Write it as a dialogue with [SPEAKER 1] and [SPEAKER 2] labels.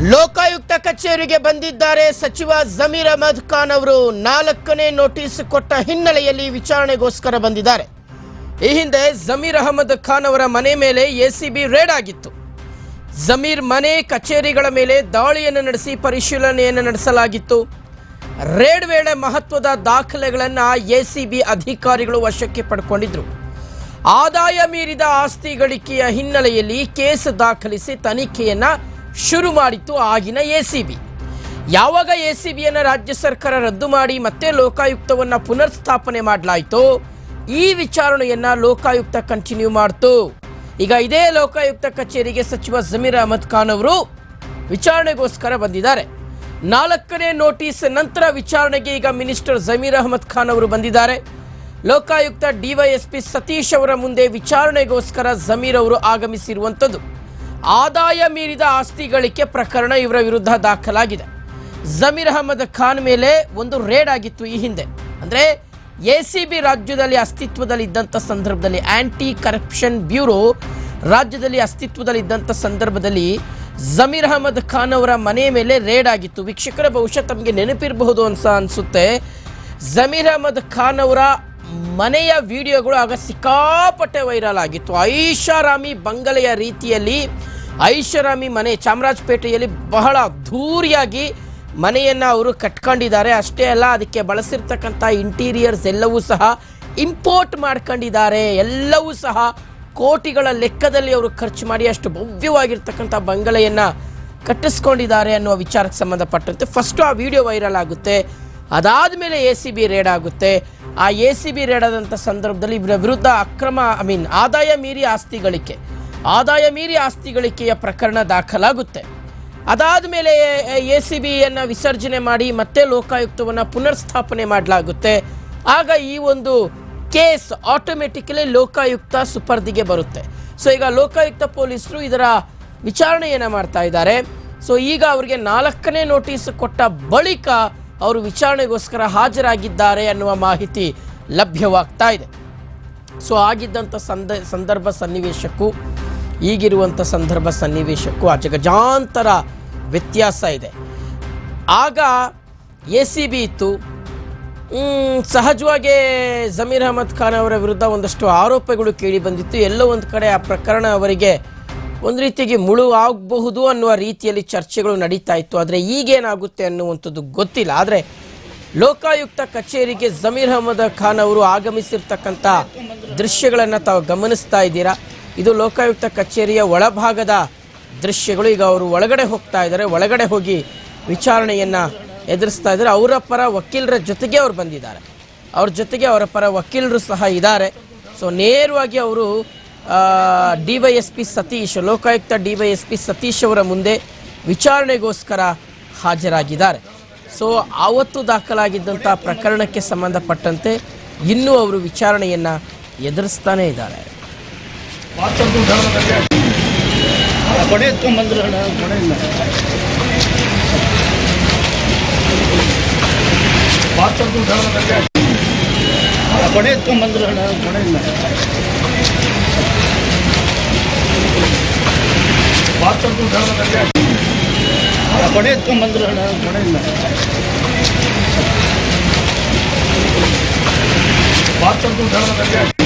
[SPEAKER 1] ಲೋಕಾಯುಕ್ತ ಕಚೇರಿಗೆ ಬಂದಿದ್ದಾರೆ ಸಚಿವ ಜಮೀರ್ ಅಹಮದ್ ಖಾನ್ ಅವರು. ನಾಲ್ಕನೇ ನೋಟಿಸ್ ಕೊಟ್ಟ ಹಿನ್ನೆಲೆಯಲ್ಲಿ ವಿಚಾರಣೆಗೋಸ್ಕರ ಬಂದಿದ್ದಾರೆ. ಈ ಹಿಂದೆ ಜಮೀರ್ ಅಹಮದ್ ಖಾನ್ ಅವರ ಮನೆ ಮೇಲೆ ಎಸಿಬಿ ರೇಡ್ ಆಗಿತ್ತು. ಜಮೀರ್ ಮನೆ ಕಚೇರಿಗಳ ಮೇಲೆ ದಾಳಿಯನ್ನು ನಡೆಸಿ ಪರಿಶೀಲನೆಯನ್ನು ನಡೆಸಲಾಗಿತ್ತು. ರೇಡ್ ವೇಳೆ ಮಹತ್ವದ ದಾಖಲೆಗಳನ್ನು ಎಸಿಬಿ ಅಧಿಕಾರಿಗಳು ವಶಕ್ಕೆ ಪಡ್ಕೊಂಡಿದ್ರು. ಆದಾಯ ಮೀರಿದ ಆಸ್ತಿ ಗಳಿಕೆಯ ಹಿನ್ನೆಲೆಯಲ್ಲಿ ಕೇಸ್ ದಾಖಲಿಸಿ ತನಿಖೆಯನ್ನ ಶುರು ಮಾಡಿತ್ತು ಆಗಿನ ಎಸಿಬಿ. ಯಾವಾಗ ಎಸಿಬಿಯನ್ನು ರಾಜ್ಯ ಸರ್ಕಾರ ರದ್ದು ಮಾಡಿ ಮತ್ತೆ ಲೋಕಾಯುಕ್ತವನ್ನು ಪುನರ್ ಸ್ಥಾಪನೆ ಮಾಡಲಾಯಿತು, ಈ ವಿಚಾರಣೆಯನ್ನು ಲೋಕಾಯುಕ್ತ ಕಂಟಿನ್ಯೂ ಮಾಡಿತು. ಈಗ ಇದೇ ಲೋಕಾಯುಕ್ತ ಕಚೇರಿಗೆ ಸಚಿವ ಜಮೀರ್ ಅಹಮದ್ ಖಾನ್ ಅವರು ವಿಚಾರಣೆಗೋಸ್ಕರ ಬಂದಿದ್ದಾರೆ. ನಾಲ್ಕನೇ ನೋಟಿಸ್ ನಂತರ ವಿಚಾರಣೆಗೆ ಈಗ ಮಿನಿಸ್ಟರ್ ಜಮೀರ್ ಅಹಮದ್ ಖಾನ್ ಅವರು ಬಂದಿದ್ದಾರೆ. ಲೋಕಾಯುಕ್ತ ಡಿವೈಎಸ್ಪಿ ಸತೀಶ್ ಅವರ ಮುಂದೆ ವಿಚಾರಣೆಗೋಸ್ಕರ ಜಮೀರ್ ಅವರು ಆಗಮಿಸಿರುವಂಥದ್ದು. ಆದಾಯ ಮೀರಿದ ಆಸ್ತಿ ಗಳಿಕೆ ಪ್ರಕರಣ ಇವರ ವಿರುದ್ಧ ದಾಖಲಾಗಿದೆ. ಜಮೀರ್ ಅಹಮದ್ ಖಾನ್ ಮೇಲೆ ಒಂದು ರೇಡ್ ಆಗಿತ್ತು ಈ ಹಿಂದೆ. ಅಂದ್ರೆ ಎ ಸಿ ಬಿ ರಾಜ್ಯದಲ್ಲಿ ಅಸ್ತಿತ್ವದಲ್ಲಿ ಇದ್ದಂಥ ಸಂದರ್ಭದಲ್ಲಿ ಆಂಟಿ ಕರಪ್ಷನ್ ಬ್ಯೂರೋ ರಾಜ್ಯದಲ್ಲಿ ಅಸ್ತಿತ್ವದಲ್ಲಿ ಇದ್ದಂಥ ಸಂದರ್ಭದಲ್ಲಿ ಜಮೀರ್ ಅಹಮದ್ ಖಾನ್ ಅವರ ಮನೆ ಮೇಲೆ ರೇಡ್ ಆಗಿತ್ತು. ವೀಕ್ಷಕರ ಬಹುಶಃ ತಮಗೆ ನೆನಪಿರಬಹುದು ಅಂತ ಅನ್ಸುತ್ತೆ. ಜಮೀರ್ ಅಹಮದ್ ಖಾನ್ ಅವರ ಮನೆಯ ವಿಡಿಯೋಗಳು ಆಗ ಸಿಕ್ಕಾಪಟ್ಟೆ ವೈರಲ್ ಆಗಿತ್ತು. ಐಷಾರಾಮಿ ಬಂಗಲೆಯ ರೀತಿಯಲ್ಲಿ ಐಷಾರಾಮಿ ಮನೆ ಚಾಮರಾಜಪೇಟೆಯಲ್ಲಿ ಬಹಳ ಅದ್ಧೂರಿಯಾಗಿ ಮನೆಯನ್ನು ಅವರು ಕಟ್ಕೊಂಡಿದ್ದಾರೆ. ಅಷ್ಟೇ ಅಲ್ಲ, ಅದಕ್ಕೆ ಬಳಸಿರ್ತಕ್ಕಂಥ ಇಂಟೀರಿಯರ್ಸ್ ಎಲ್ಲವೂ ಸಹ ಇಂಪೋರ್ಟ್ ಮಾಡ್ಕೊಂಡಿದ್ದಾರೆ. ಎಲ್ಲವೂ ಸಹ ಕೋಟಿಗಳ ಲೆಕ್ಕದಲ್ಲಿ ಅವರು ಖರ್ಚು ಮಾಡಿ ಅಷ್ಟು ಭವ್ಯವಾಗಿರ್ತಕ್ಕಂಥ ಬಂಗಲೆಯನ್ನು ಕಟ್ಟಿಸ್ಕೊಂಡಿದ್ದಾರೆ ಅನ್ನುವ ವಿಚಾರಕ್ಕೆ ಸಂಬಂಧಪಟ್ಟಂತೆ ಫಸ್ಟು ಆ ವಿಡಿಯೋ ವೈರಲ್ ಆಗುತ್ತೆ. ಅದಾದಮೇಲೆ ಎ ಸಿ ಬಿ ರೇಡ್ ಆಗುತ್ತೆ. ಆ ಎ ಸಿ ಬಿ ರೇಡ್ ಆದಂಥ ಸಂದರ್ಭದಲ್ಲಿ ಇವರ ವಿರುದ್ಧ ಅಕ್ರಮ ಐ ಮೀನ್ ಆದಾಯ ಮೀರಿ ಆಸ್ತಿ ಗಳಿಕೆ ಆದಾಯ ಮೀರಿ ಆಸ್ತಿ ಗಳಿಕೆಯ ಪ್ರಕರಣ ದಾಖಲಾಗುತ್ತೆ. ಅದಾದ ಮೇಲೆ ಎ ಸಿ ಬಿಯನ್ನು ವಿಸರ್ಜನೆ ಮಾಡಿ ಮತ್ತೆ ಲೋಕಾಯುಕ್ತವನ್ನು ಪುನರ್ ಸ್ಥಾಪನೆ ಮಾಡಲಾಗುತ್ತೆ. ಆಗ ಈ ಒಂದು ಕೇಸ್ ಆಟೋಮೆಟಿಕಲಿ ಲೋಕಾಯುಕ್ತ ಸುಪರ್ದಿಗೆ ಬರುತ್ತೆ. ಸೊ ಈಗ ಲೋಕಾಯುಕ್ತ ಪೊಲೀಸರು ಇದರ ವಿಚಾರಣೆಯನ್ನು ಮಾಡ್ತಾ ಇದ್ದಾರೆ. ಸೊ ಈಗ ಅವರಿಗೆ ನಾಲ್ಕನೇ ನೋಟಿಸ್ ಕೊಟ್ಟ ಬಳಿಕ ಅವರು ವಿಚಾರಣೆಗೋಸ್ಕರ ಹಾಜರಾಗಿದ್ದಾರೆ ಅನ್ನುವ ಮಾಹಿತಿ ಲಭ್ಯವಾಗ್ತಾ ಇದೆ. ಸೊ ಆಗಿದ್ದಂಥ ಸಂದ, ಸಂದರ್ಭ ಸನ್ನಿವೇಶಕ್ಕೂ ಈಗಿರುವಂಥ ಸಂದರ್ಭ ಸನ್ನಿವೇಶಕ್ಕೂ ಆ ಜಗಜಾಂತರ ವ್ಯತ್ಯಾಸ ಇದೆ. ಆಗ ಎ ಸಿ ಬಿ ಇತ್ತು. ಸಹಜವಾಗಿ ಜಮೀರ್ ಅಹಮದ್ ಖಾನ್ ಅವರ ವಿರುದ್ಧ ಒಂದಷ್ಟು ಆರೋಪಗಳು ಕೇಳಿ ಬಂದಿತ್ತು. ಎಲ್ಲೋ ಒಂದು ಕಡೆ ಆ ಪ್ರಕರಣ ಅವರಿಗೆ ಒಂದು ರೀತಿಗೆ ಮುಳು ಆಗಬಹುದು ಅನ್ನುವ ರೀತಿಯಲ್ಲಿ ಚರ್ಚೆಗಳು ನಡೀತಾ ಇತ್ತು. ಆದರೆ ಈಗೇನಾಗುತ್ತೆ ಅನ್ನುವಂಥದ್ದು ಗೊತ್ತಿಲ್ಲ. ಆದರೆ ಲೋಕಾಯುಕ್ತ ಕಚೇರಿಗೆ ಜಮೀರ್ ಅಹಮದ್ ಖಾನ್ ಅವರು ಆಗಮಿಸಿರ್ತಕ್ಕಂಥ ದೃಶ್ಯಗಳನ್ನು ತಾವು ಗಮನಿಸ್ತಾ ಇದ್ದೀರಾ? ಇದು ಲೋಕಾಯುಕ್ತ ಕಚೇರಿಯ ಒಳಭಾಗದ ದೃಶ್ಯಗಳು. ಈಗ ಅವರು ಒಳಗಡೆ ಹೋಗ್ತಾ ಇದ್ದಾರೆ. ಒಳಗಡೆ ಹೋಗಿ ವಿಚಾರಣೆಯನ್ನು ಎದುರಿಸ್ತಾ ಇದ್ದಾರೆ. ಅವರ ಪರ ವಕೀಲರ ಜೊತೆಗೆ ಅವರು ಬಂದಿದ್ದಾರೆ. ಅವ್ರ ಜೊತೆಗೆ ಅವರ ಪರ ವಕೀಲರು ಸಹ ಇದ್ದಾರೆ. ಸೊ ನೇರವಾಗಿ ಅವರು D Y Satish, Lokayukta D Y Satish ಅವರ ಮುಂದೆ ವಿಚಾರಣೆಗೋಸ್ಕರ ಹಾಜರಾಗಿದ್ದಾರೆ. ಸೊ ಆವತ್ತು ದಾಖಲಾಗಿದ್ದಂಥ ಪ್ರಕರಣಕ್ಕೆ ಸಂಬಂಧಪಟ್ಟಂತೆ ಇನ್ನೂ ಅವರು ವಿಚಾರಣೆಯನ್ನು ಎದುರಿಸ್ತಾನೇ ಇದ್ದಾರೆ.
[SPEAKER 2] ಕೊಡೆ ಎತ್ಕೊಂಡ್ಬಂದ್ರು ಕೊಡೆ ಇಲ್ಲ. ಕೊಡೆ ಎತ್ಕೊಂಡ್ಬಂದ್ರು ಕೊಡೆ ಇಲ್ಲ. ಕೊಡೆ ಎತ್ಕೊಂಡ್ಬಂದ್ರು ಕೊಡೆ ಇಲ್ಲ.
[SPEAKER 3] ಬಾತ್ ತಂದು